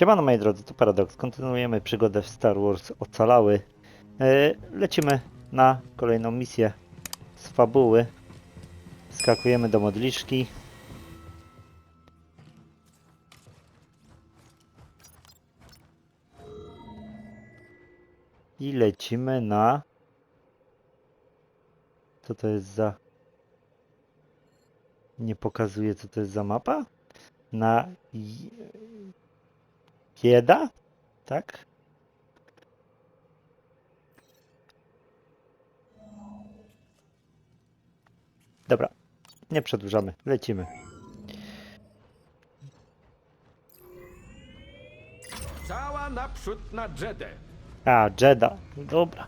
Siemano moi drodzy, to Paradox. Kontynuujemy przygodę w Star Wars Ocalały. E, lecimy na kolejną misję z fabuły. Skakujemy do modliszki. I lecimy na... Co to jest za... Nie pokazuje co to jest za mapa? Na... Bieda? Tak? Dobra, nie przedłużamy, lecimy. Cała naprzód na Jedę. A, Jeda, dobra.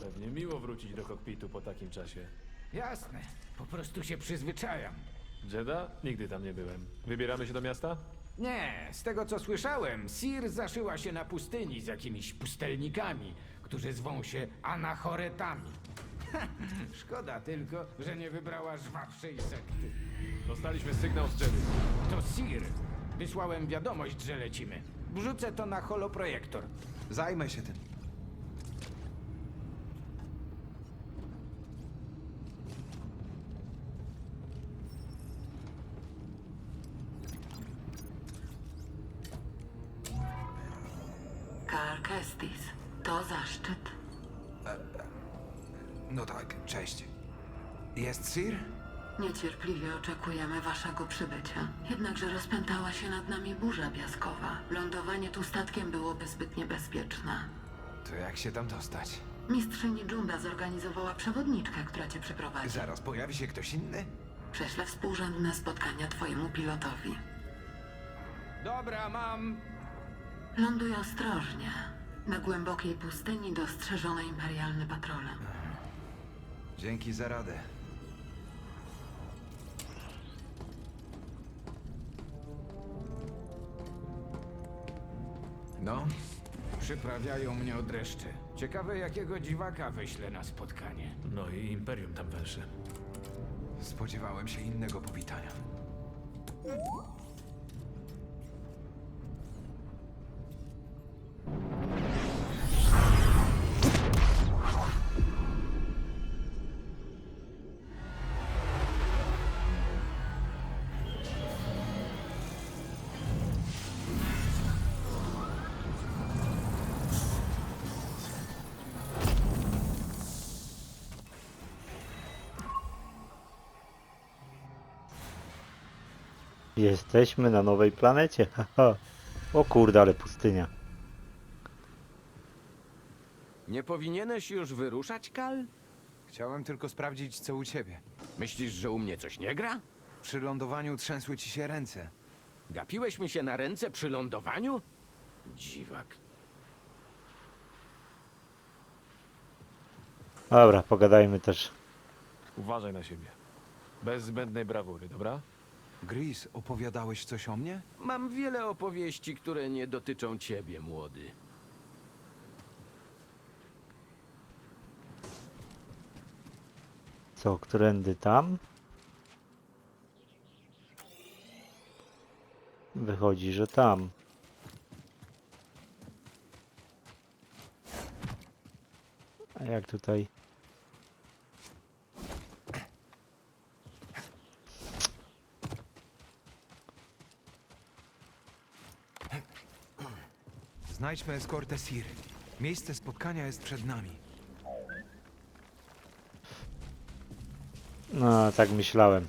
Pewnie miło wrócić do kokpitu po takim czasie. Jasne, po prostu się przyzwyczajam. Jedda? Nigdy tam nie byłem. Wybieramy się do miasta? Nie, z tego co słyszałem, Sir zaszyła się na pustyni z jakimiś pustelnikami, którzy zwą się anachoretami. Szkoda tylko, że nie wybrała żwawszej sekty. Dostaliśmy sygnał z Jeddy. To Sir. Wysłałem wiadomość, że lecimy. Wrzucę to na holoprojektor. Zajmę się tym. Karl Kestis, to zaszczyt. No tak, cześć. Jest Sir? Niecierpliwie oczekujemy waszego przybycia. Jednakże rozpętała się nad nami burza piaskowa. Lądowanie tu statkiem byłoby zbyt niebezpieczne. To jak się tam dostać? Mistrzyni Junda zorganizowała przewodniczkę, która cię przeprowadzi. Zaraz pojawi się ktoś inny? Prześlę współrzędne spotkania twojemu pilotowi. Dobra, mam. Ląduj ostrożnie. Na głębokiej pustyni dostrzeżone imperialne patrole. Dzięki za radę. No, Przyprawiają mnie o dreszcze. Ciekawe, jakiego dziwaka wyślę na spotkanie. No i Imperium tam węszy. spodziewałem się innego powitania. Jesteśmy na nowej planecie. haha. O kurde, ale pustynia. Nie powinieneś już wyruszać, Kal? Chciałem tylko sprawdzić, co u ciebie. Myślisz, że u mnie coś nie gra? Przy lądowaniu trzęsły ci się ręce. Gapiłeś mi się na ręce przy lądowaniu? Dziwak. Dobra, pogadajmy też. Uważaj na siebie. Bez zbędnej brawury, dobra? Gris, opowiadałeś coś o mnie? Mam wiele opowieści, które nie dotyczą ciebie, młody. Co, którędy tam? Wychodzi, że tam. A jak tutaj? Znajdźmy eskortę Sir. Miejsce spotkania jest przed nami. No, tak myślałem.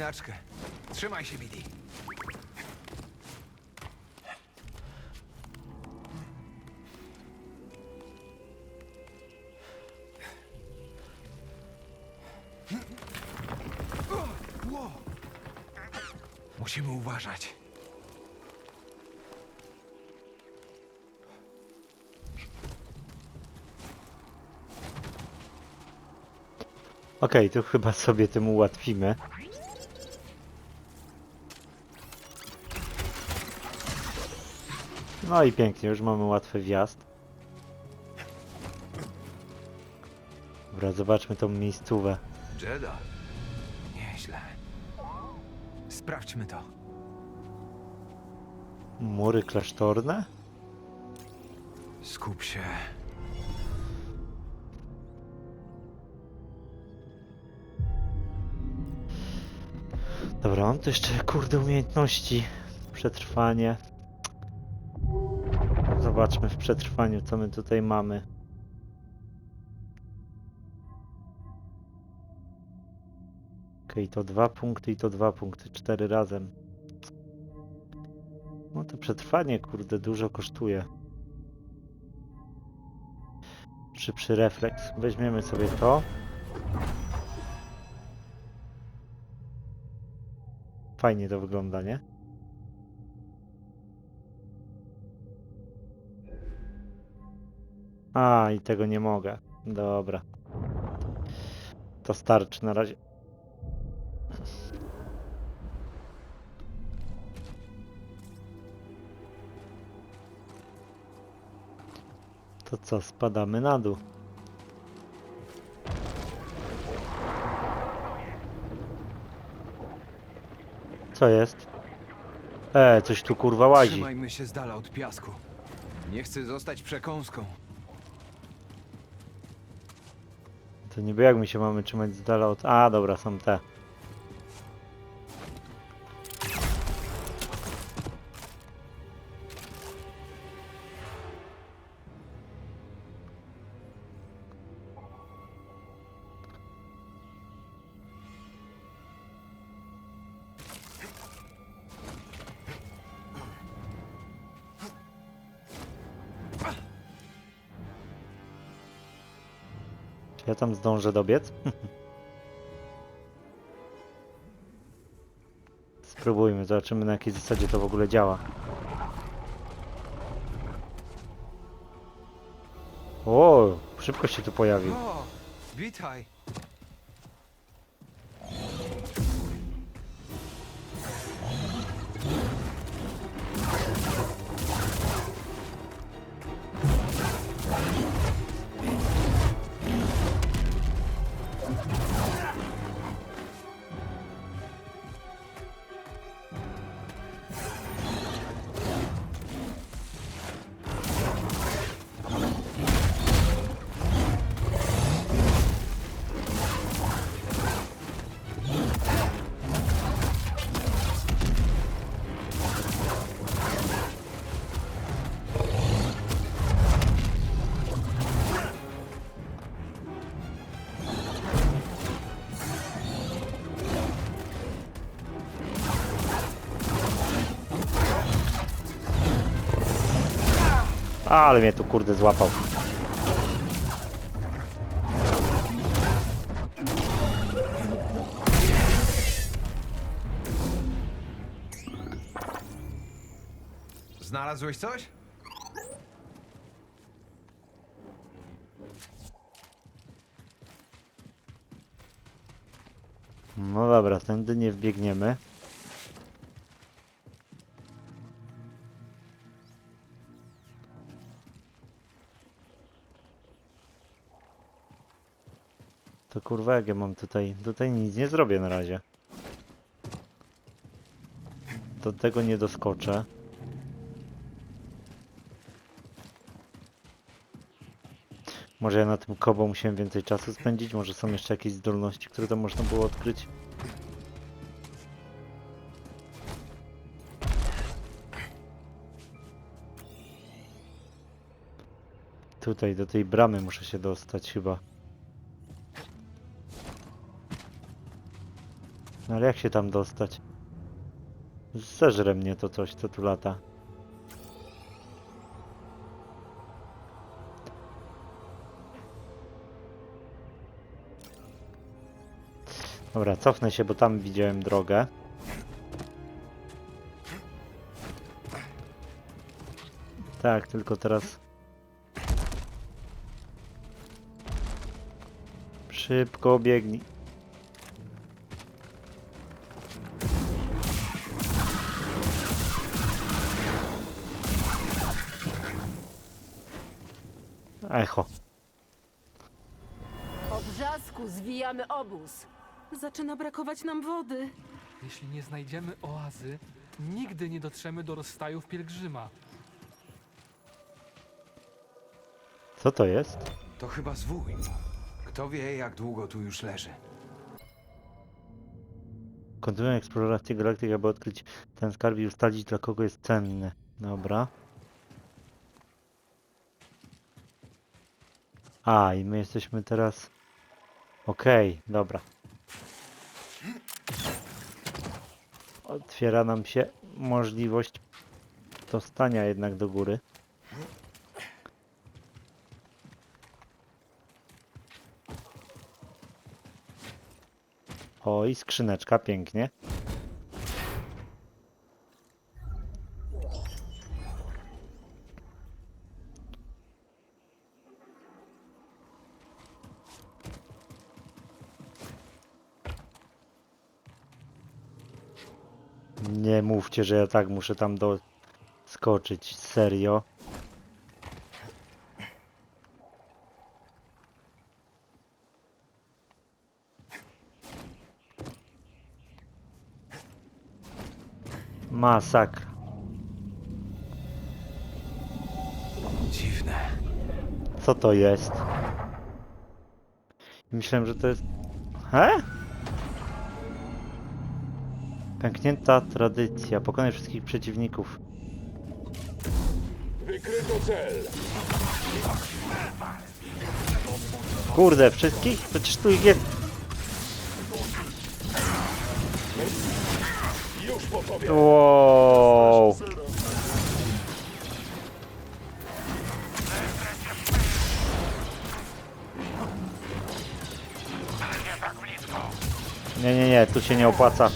Wspinaczkę. Trzymaj się, Billy. Musimy uważać. Okej, tu chyba sobie tym ułatwimy. No i pięknie, już mamy łatwy wjazd. Dobra, zobaczmy tą miejscówę. Jeda. Nieźle. Sprawdźmy to. Mury klasztorne? Skup się. Dobra, mam tu jeszcze kurde umiejętności. Przetrwanie. Zobaczmy w przetrwaniu, co my tutaj mamy. Okej, to dwa punkty i to dwa punkty, cztery razem. No to przetrwanie, kurde, dużo kosztuje. Szybszy refleks. Weźmiemy sobie to. Fajnie to wygląda, nie? A, i tego nie mogę. Dobra. To starczy na razie. To co, spadamy na dół. Co jest? E, coś tu kurwa łazi. Trzymajmy się z dala od piasku. Nie chcę zostać przekąską. To niby jak my się mamy trzymać z dala od... A, dobra, są te. Ja tam zdążę dobiec? Spróbujmy, zobaczymy na jakiej zasadzie to w ogóle działa. O, szybko się tu pojawił. O, witaj. Ale mnie tu kurde złapał. Znalazłeś coś? No dobra, tędy nie wbiegniemy. Kurwa jak ja mam tutaj... Tutaj nic nie zrobię na razie. Do tego nie doskoczę. Może ja na tym kobo musiałem więcej czasu spędzić? Może są jeszcze jakieś zdolności, które tam można było odkryć? Tutaj, do tej bramy muszę się dostać chyba. No ale jak się tam dostać? Zeżre mnie to coś, co tu lata. Dobra, cofnę się, bo tam widziałem drogę. Tak, tylko teraz... Szybko biegnij. Echo. Po wrzasku zwijamy obóz. Zaczyna brakować nam wody. Jeśli nie znajdziemy oazy, nigdy nie dotrzemy do rozstajów pielgrzyma. Co to jest? To chyba zwój. Kto wie, jak długo tu już leży. Kontynuuję eksplorację galaktyki, aby odkryć ten skarb i ustalić dla kogo jest cenny. Dobra. A, i my jesteśmy teraz... Okej, dobra. Otwiera nam się możliwość dostania jednak do góry. O, i skrzyneczka, pięknie. Nie mówcie, że ja tak muszę tam doskoczyć. Serio. Masakra. Dziwne. Co to jest? Myślałem, że to jest... He? Pęknięta tradycja. Pokonaj wszystkich przeciwników. Kurde, wszystkich? Przecież tu ich jest... Wow. Nie, nie, nie, tu się nie opłaca.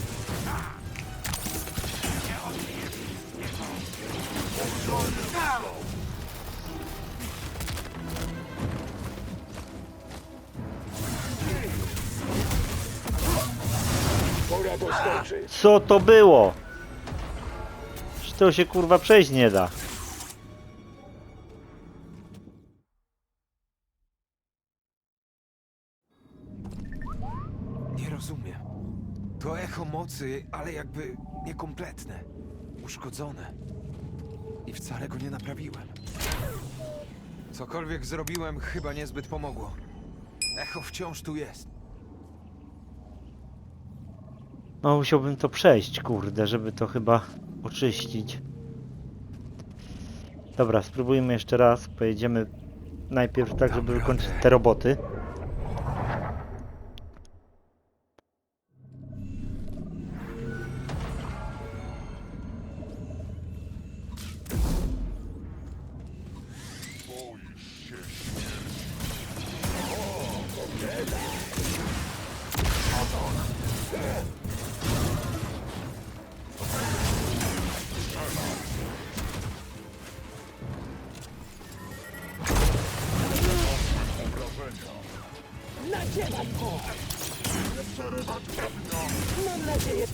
Co to było? Czy to się kurwa przejść nie da? Nie rozumiem. To echo mocy, ale jakby niekompletne. Uszkodzone. I wcale go nie naprawiłem. Cokolwiek zrobiłem, chyba niezbyt pomogło. Echo wciąż tu jest. No musiałbym to przejść, kurde, żeby to chyba oczyścić. Dobra, spróbujmy jeszcze raz. Pojedziemy najpierw tak, żeby wykończyć te roboty. 제맞고 만나지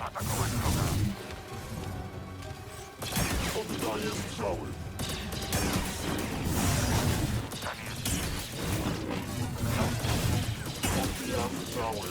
атаковать врага! Отдаем пчелы! Конец! Отдаем пчелы!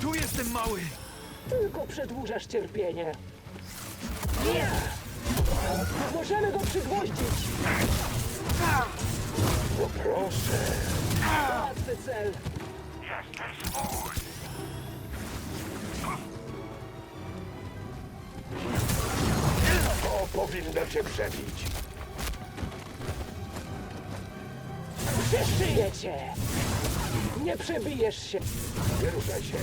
Tu jestem mały! Tylko przedłużasz cierpienie. Nie! Możemy go przygwoździć! Łatwy cel. To powinno cię przebić. Przeszyję cię. Nie przebijesz się. Nie ruszaj się.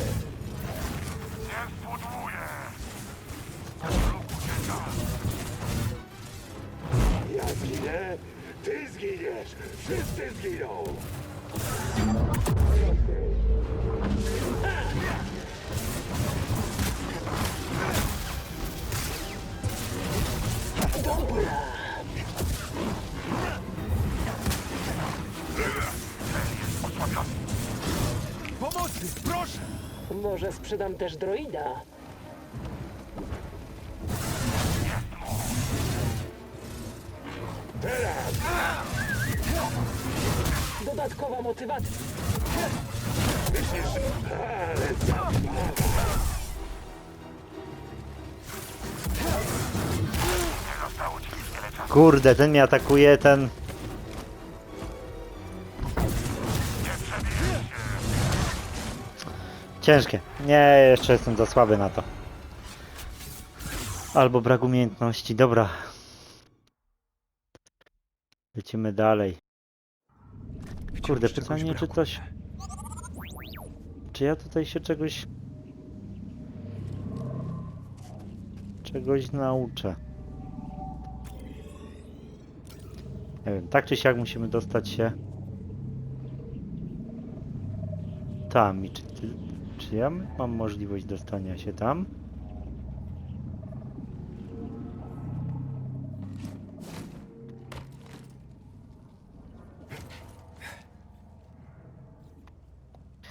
Ja zginę, ty zginiesz, wszyscy zginą. Pomocy, Może sprzedam też droida. Teraz Dodatkowa motywacja. Kurde, ten mnie atakuje, ten... Ciężkie. Nie, jeszcze jestem za słaby na to. Albo brak umiejętności. Dobra. Lecimy dalej. Kurde, pytanie, czy coś... Czy ja tutaj się czegoś... Czegoś nauczę. Nie wiem, tak czy siak musimy dostać się tam. I czy, ty, czy ja mam możliwość dostania się tam?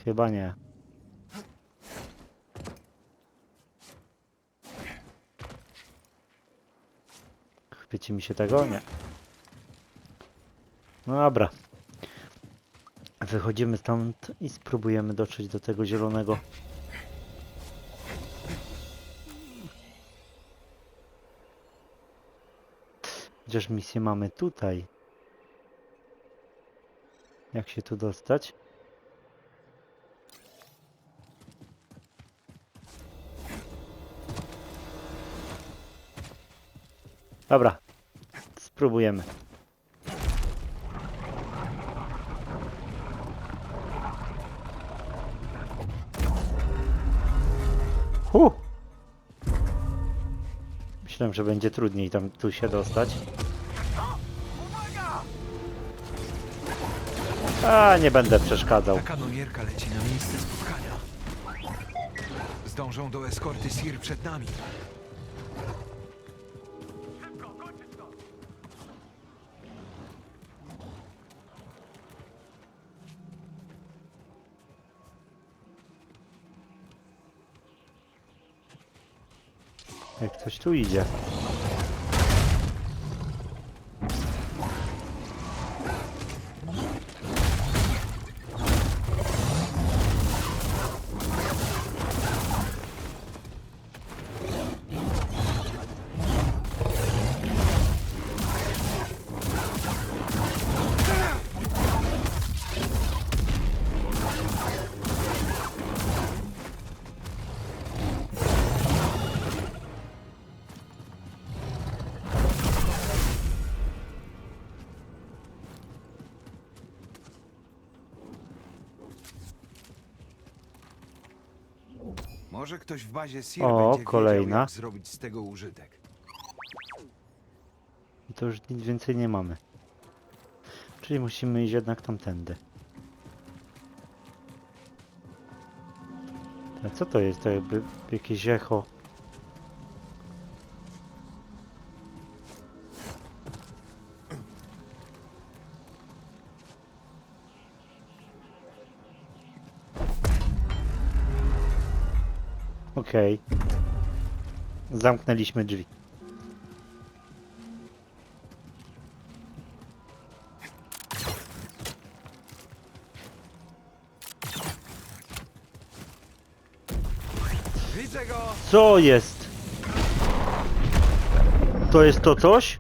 Chyba nie. Chwyci mi się tego? Nie. No dobra. Wychodzimy stąd i spróbujemy dotrzeć do tego zielonego. Chociaż misję mamy tutaj. Jak się tu dostać? Dobra. Spróbujemy. Hu! Myślałem, że będzie trudniej tam tu się dostać. A, nie będę przeszkadzał. Leci na miejsce spotkania. Zdążą do eskorty Sir przed nami. Ktoś tu idzie. Może ktoś w bazie Sir O, będzie kolejna. wiedział, jak zrobić z tego użytek. I to już nic więcej nie mamy. Czyli musimy iść jednak tamtędy. A co to jest? To jakby jakieś echo. Okej. Zamknęliśmy drzwi. Widzę go! Co jest? To jest to coś?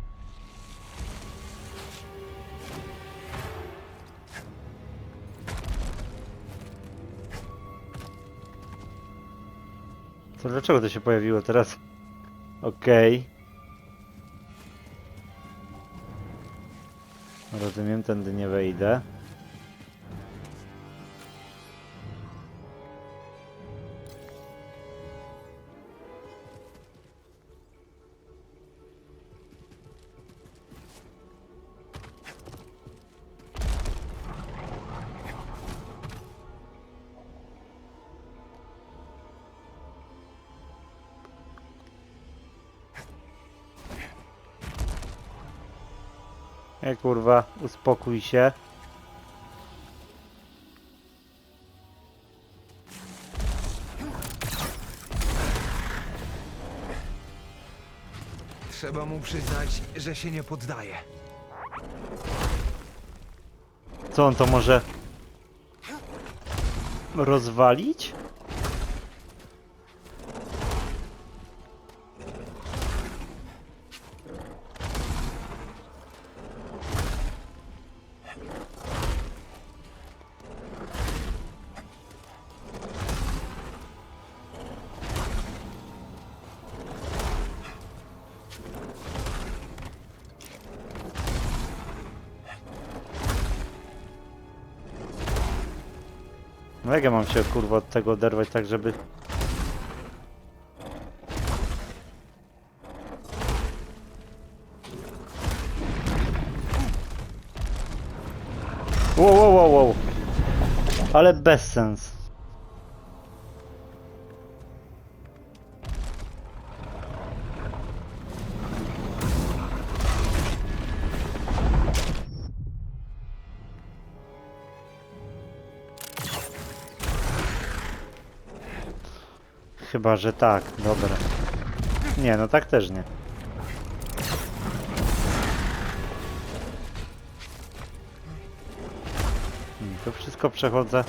Dlaczego to się pojawiło teraz? Okej. Rozumiem, tędy nie wejdę. E kurwa, uspokój się. Trzeba mu przyznać, że się nie poddaje. Co on to może rozwalić? No jak ja mam się kurwa od tego oderwać tak, żeby... Wow, wow, wow, wow. Ale bez sens. Chyba, że tak, dobra. Nie, no tak też nie. Hmm, To wszystko przechodzę.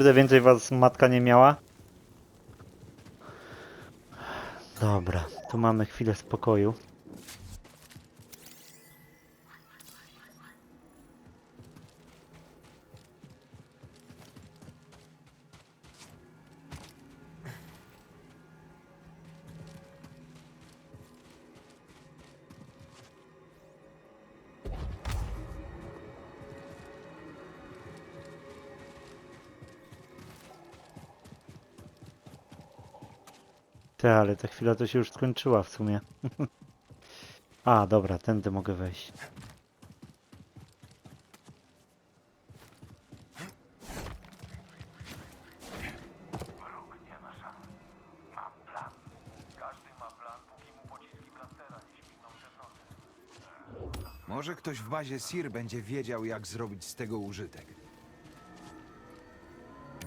Kurde, więcej was matka nie miała? Dobra, tu mamy chwilę spokoju. Te, ale ta chwila to się już skończyła w sumie. A, dobra, tędy mogę wejść. Może ktoś w bazie Sir będzie wiedział, jak zrobić z tego użytek.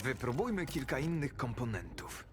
Wypróbujmy kilka innych komponentów.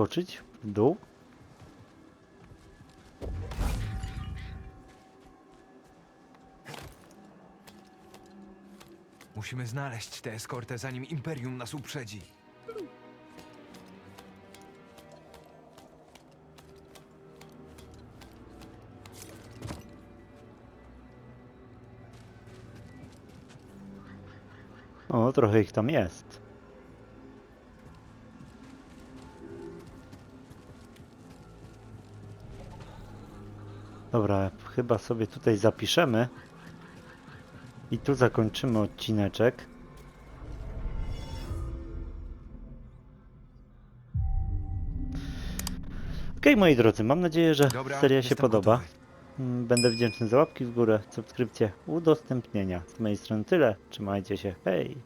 Zeskoczyć? W dół? Musimy znaleźć tę eskortę, zanim Imperium nas uprzedzi. O, trochę ich tam jest. Dobra, chyba sobie tutaj zapiszemy. I tu zakończymy odcineczek. Okej, moi drodzy, mam nadzieję, że Dobra, seria się podoba. gotowy. Mm, Będę wdzięczny za łapki w górę, subskrypcję, udostępnienia. Z mojej strony tyle. Trzymajcie się. Hej!